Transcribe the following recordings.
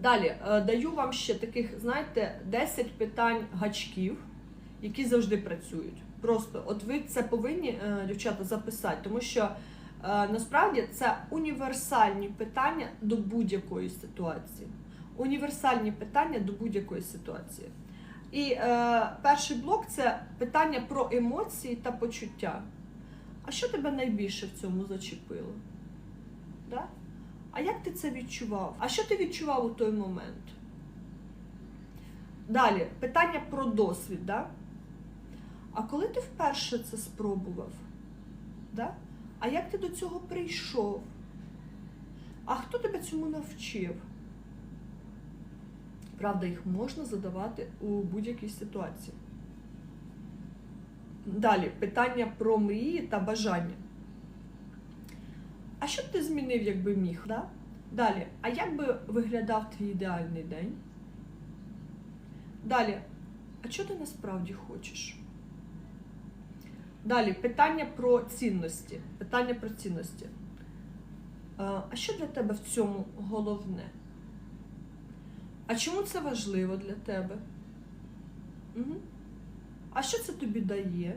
Далі е, даю вам ще таких, знаєте, 10 питань гачків, які завжди працюють. Просто от ви це повинні, е, дівчата, записати, тому що е, насправді це універсальні питання до будь-якої ситуації. Універсальні питання до будь-якої ситуації. І е, перший блок це питання про емоції та почуття. А що тебе найбільше в цьому зачепило? Да? А як ти це відчував? А що ти відчував у той момент? Далі, питання про досвід. Да? А коли ти вперше це спробував? Да? А як ти до цього прийшов? А хто тебе цьому навчив? Правда, їх можна задавати у будь-якій ситуації. Далі, питання про мрії та бажання. А що б ти змінив, якби міг? Да? Далі, а як би виглядав твій ідеальний день? Далі, а що ти насправді хочеш? Далі, питання про цінності. Питання про цінності. А що для тебе в цьому головне? А чому це важливо для тебе? Угу. А що це тобі дає?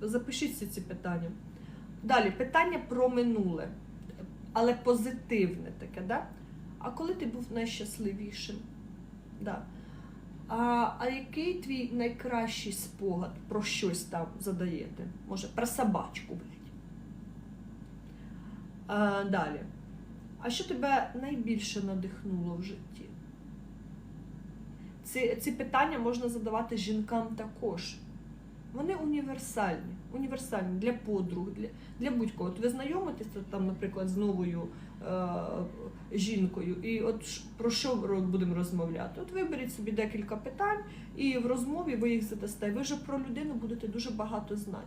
Запишіть всі ці питання. Далі, питання про минуле, але позитивне таке, да? А коли ти був найщасливішим? Да. А, а який твій найкращий спогад про щось там задаєте? Може, про собачку, блядь. А, далі. А що тебе найбільше надихнуло в житті? Ці, ці питання можна задавати жінкам також. Вони універсальні, універсальні для подруг, для, для будь-кого. От ви знайомитеся там, наприклад, з новою е, жінкою, і от про що будемо розмовляти? От виберіть собі декілька питань, і в розмові ви їх задасте. Ви вже про людину будете дуже багато знати.